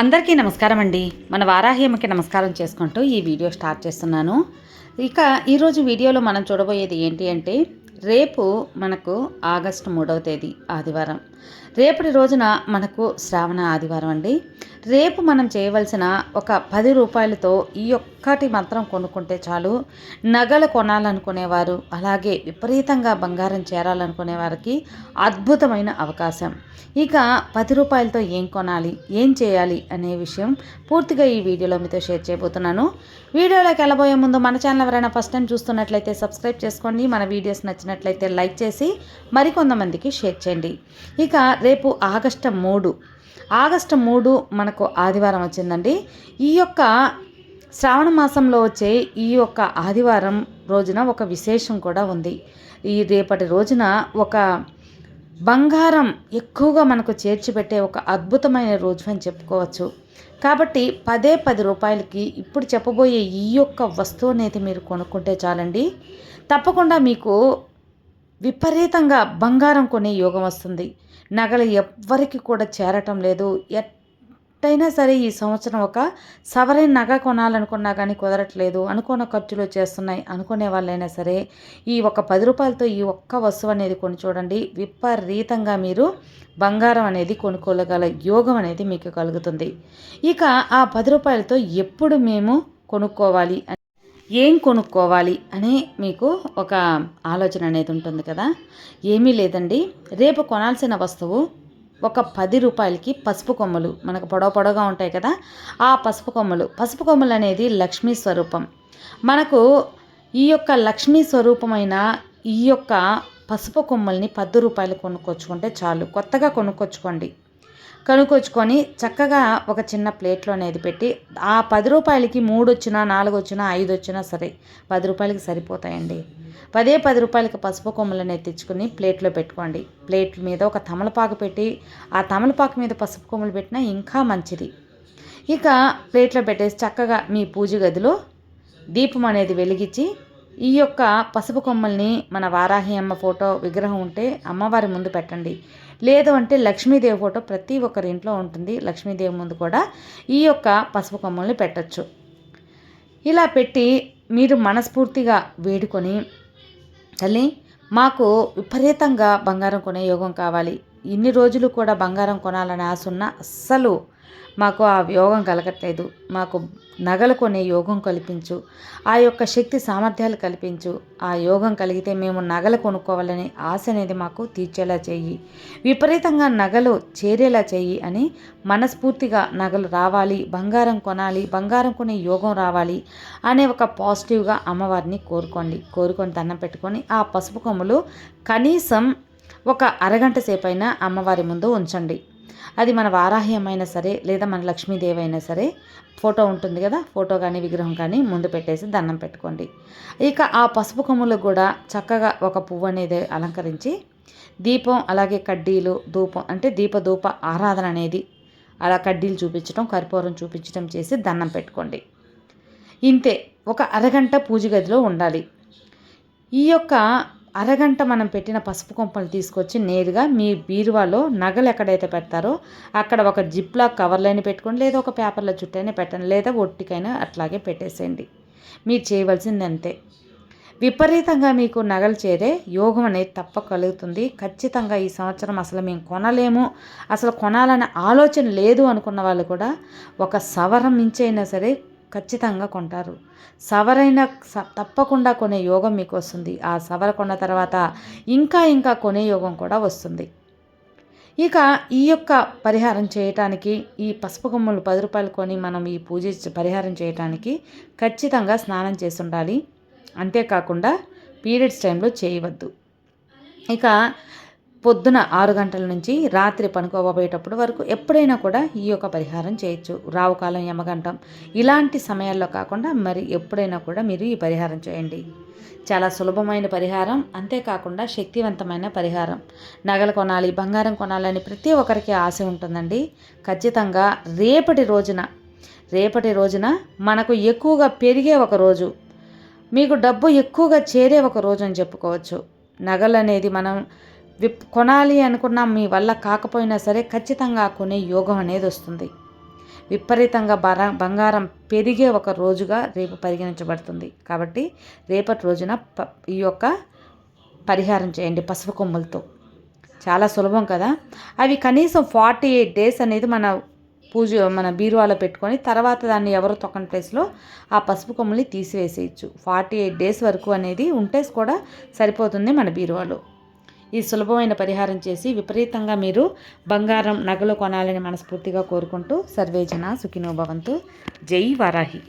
అందరికీ నమస్కారం అండి. మన వారాహ్యమ్మకి నమస్కారం చేసుకుంటూ ఈ వీడియో స్టార్ట్ చేస్తున్నాను. ఇక ఈరోజు వీడియోలో మనం చూడబోయేది ఏంటి అంటే రేపు మనకు ఆగస్టు మూడవ తేదీ ఆదివారం. రేపటి రోజున మనకు శ్రావణ ఆదివారం అండి. రేపు మనం చేయవలసిన ఒక పది రూపాయలతో ఈ యొక్క ఒక్కటి మాత్రం కొనుక్కుంటే చాలు. నగలు కొనాలనుకునేవారు అలాగే విపరీతంగా బంగారం చేరాలనుకునే వారికి అద్భుతమైన అవకాశం. ఇక పది రూపాయలతో ఏం కొనాలి ఏం చేయాలి అనే విషయం పూర్తిగా ఈ వీడియోలో మీతో షేర్ చేయబోతున్నాను. వీడియోలోకి వెళ్ళబోయే ముందు మన ఛానల్ ఎవరైనా ఫస్ట్ టైం చూస్తున్నట్లయితే సబ్స్క్రైబ్ చేసుకోండి. మన వీడియోస్ నచ్చినట్లయితే లైక్ చేసి మరికొంతమందికి షేర్ చేయండి. ఇక రేపు ఆగస్టు మూడు. ఆగస్టు మూడు మనకు ఆదివారం వచ్చిందండి. ఈ యొక్క శ్రావణ మాసంలో వచ్చే ఈ యొక్క ఆదివారం రోజున ఒక విశేషం కూడా ఉంది. ఈ రేపటి రోజున ఒక బంగారం ఎక్కువగా మనకు చేర్చిపెట్టే ఒక అద్భుతమైన రోజు అని చెప్పుకోవచ్చు. కాబట్టి పదే పది రూపాయలకి ఇప్పుడు చెప్పబోయే ఈ యొక్క వస్తువు అనేది మీరు కొనుక్కుంటే చాలండి. తప్పకుండా మీకు విపరీతంగా బంగారం కొనే యోగం వస్తుంది. నగలు ఎవ్వరికి కూడా చేరటం లేదు. ఎట్టయినా సరే ఈ సంవత్సరం ఒక సవరైన నగ కొనాలనుకున్నా కానీ కుదరట్లేదు. అనుకున్న ఖర్చులు చేస్తున్నాయి. అనుకునే వాళ్ళైనా సరే ఈ ఒక పది రూపాయలతో ఈ ఒక్క వస్తువు అనేది కొని చూడండి. విపరీతంగా మీరు బంగారం అనేది కొనుక్కోగల యోగం అనేది మీకు కలుగుతుంది. ఇక ఆ పది రూపాయలతో ఎప్పుడు మేము కొనుక్కోవాలి? ఏం కొనుక్కోవాలి? అని మీకు ఒక ఆలోచన అనేది ఉంటుంది కదా? ఏమీ లేదండి. రేపు కొనాల్సిన వస్తువు ఒక పది రూపాయలకి పసుపు కొమ్మలు. మనకు పొడవ పొడవుగా ఉంటాయి కదా. ఆ పసుపు కొమ్మలు. పసుపు కొమ్మలు అనేది లక్ష్మీ స్వరూపం. మనకు ఈ యొక్క లక్ష్మీ స్వరూపమైన ఈ యొక్క పసుపు కొమ్మల్ని పది రూపాయలు కొనుక్కొచ్చుకుంటే చాలు. కొత్తగా కొనుక్కొచ్చుకోండి. కొనుక్కొచ్చుకొని చక్కగా ఒక చిన్న ప్లేట్లో అనేది పెట్టి ఆ పది రూపాయలకి మూడు వచ్చినా నాలుగు వచ్చినా ఐదు వచ్చినా సరే పది రూపాయలకి సరిపోతాయండి. పదే పది రూపాయలకి పసుపు కొమ్మలు అనేది తెచ్చుకొని ప్లేట్లో పెట్టుకోండి. ప్లేట్ మీద ఒక తమలపాకు పెట్టి ఆ తమలపాకు మీద పసుపు కొమ్మలు పెట్టినా ఇంకా మంచిది. ఇక ప్లేట్లో పెట్టేసి చక్కగా మీ పూజ గదిలో దీపం అనేది వెలిగించి ఈ యొక్క పసుపు కొమ్మల్ని మన వారాహి అమ్మ ఫోటో విగ్రహం ఉంటే అమ్మవారి ముందు పెట్టండి. లేదు అంటే లక్ష్మీదేవి ఫోటో ప్రతి ఒక్కరి ఇంట్లో ఉంటుంది. లక్ష్మీదేవి ముందు కూడా ఈ యొక్క పసుపు కొమ్మల్ని పెట్టచ్చు. ఇలా పెట్టి మీరు మనస్ఫూర్తిగా వేడుకొని తల్లి మాకు విపరీతంగా బంగారం కొనే యోగం కావాలి. ఇన్ని రోజులు కూడా బంగారం కొనాలని ఆశ ఉన్న అస్సలు మాకు ఆ యోగం కలగట్లేదు. మాకు నగలు కొనే యోగం కల్పించు. ఆ యొక్క శక్తి సామర్థ్యాలు కల్పించు. ఆ యోగం కలిగితే మేము నగలు కొనుక్కోవాలని ఆశ అనేది మాకు తీర్చేలా చెయ్యి. విపరీతంగా నగలు చేరేలా చెయ్యి అని మనస్ఫూర్తిగా నగలు రావాలి బంగారం కొనాలి బంగారం కొనే యోగం రావాలి అనే ఒక పాజిటివ్గా అమ్మవారిని కోరుకోండి. కోరుకొని దండం పెట్టుకొని ఆ పసుపు కొమ్ములు కనీసం ఒక అరగంట సేపైనా అమ్మవారి ముందు ఉంచండి. అది మన వారాహ్యం అయినా సరే లేదా మన లక్ష్మీదేవి అయినా సరే ఫోటో ఉంటుంది కదా ఫోటో కానీ విగ్రహం కానీ ముందు పెట్టేసి దండం పెట్టుకోండి. ఇక ఆ పసుపు కొమ్ములకు కూడా చక్కగా ఒక పువ్వు అనేది అలంకరించి దీపం అలాగే కడ్డీలు ధూపం అంటే దీప ధూప ఆరాధన అనేది అలా కడ్డీలు చూపించడం కర్పూరం చూపించడం చేసి దండం పెట్టుకోండి. ఇంతే ఒక అరగంట పూజ గదిలో ఉండాలి. ఈ యొక్క అరగంట మనం పెట్టిన పసుపు కొంపలు తీసుకొచ్చి నేరుగా మీ బీరువాలో నగలు ఎక్కడైతే పెడతారో అక్కడ ఒక జిప్లా కవర్లైనా పెట్టుకోండి లేదా ఒక పేపర్లో చుట్టైనా పెట్టండి లేదా ఒట్టికైనా అట్లాగే పెట్టేసేయండి. మీరు చేయవలసింది అంతే విపరీతంగా మీకు నగలు చేరే యోగం అనేది తప్ప కలుగుతుంది. ఖచ్చితంగా ఈ సంవత్సరం అసలు మేము కొనలేము. అసలు కొనాలనే ఆలోచన లేదు అనుకున్న వాళ్ళు కూడా ఒక సవరం మించైనా సరే ఖచ్చితంగా కొంటారు. సవరైన తప్పకుండా కొనే యోగం మీకు వస్తుంది ఆ సవర కొన్న తర్వాత ఇంకా ఇంకా కొనే యోగం కూడా వస్తుంది. ఇక ఈ యొక్క పరిహారం చేయటానికి ఈ పసుపు కొమ్మలు పది రూపాయలు కొని మనం ఈ పూజ పరిహారం చేయటానికి ఖచ్చితంగా స్నానం చేసి ఉండాలి అంతేకాకుండా పీరియడ్స్ టైంలో చేయవద్దు. ఇక పొద్దున ఆరు గంటల నుంచి రాత్రి పనుకోబోయేటప్పుడు వరకు ఎప్పుడైనా కూడా ఈ యొక్క పరిహారం చేయొచ్చు. రావుకాలం యమగంటం ఇలాంటి సమయాల్లో కాకుండా మరి ఎప్పుడైనా కూడా మీరు ఈ పరిహారం చేయండి. చాలా సులభమైన పరిహారం. అంతేకాకుండా శక్తివంతమైన పరిహారం. నగలు కొనాలి బంగారం కొనాలని ప్రతి ఒక్కరికి ఆశ ఉంటుందండి. ఖచ్చితంగా రేపటి రోజున రేపటి రోజున మనకు ఎక్కువగా పెరిగే ఒక రోజు మీకు డబ్బు ఎక్కువగా చేరే ఒక రోజు అని చెప్పుకోవచ్చు. నగలు అనేది మనం విప్ కొనాలి అనుకున్న మీ వల్ల కాకపోయినా సరే ఖచ్చితంగా కొనే యోగం అనేది వస్తుంది. విపరీతంగా బర బంగారం పెరిగే ఒక రోజుగా రేపు పరిగణించబడుతుంది. కాబట్టి రేపటి రోజున ప ఈ యొక్క పరిహారం చేయండి పసుపు కొమ్ములతో. చాలా సులభం కదా? అవి కనీసం ఫార్టీ ఎయిట్ డేస్ అనేది మన పూజ మన బీరువాలో పెట్టుకొని తర్వాత దాన్ని ఎవరు తొక్కని ప్లేస్లో ఆ పసుపు కొమ్ముల్ని తీసివేసేయచ్చు. ఫార్టీ ఎయిట్ డేస్ వరకు అనేది ఉంటే కూడా సరిపోతుంది మన బీరువాలో. ఈ సులభమైన పరిహారం చేసి విపరీతంగా మీరు బంగారం నగలు కొనాలని మనస్ఫూర్తిగా కోరుకుంటూ సర్వేజన సుఖినోభవంతు జై వారాహి.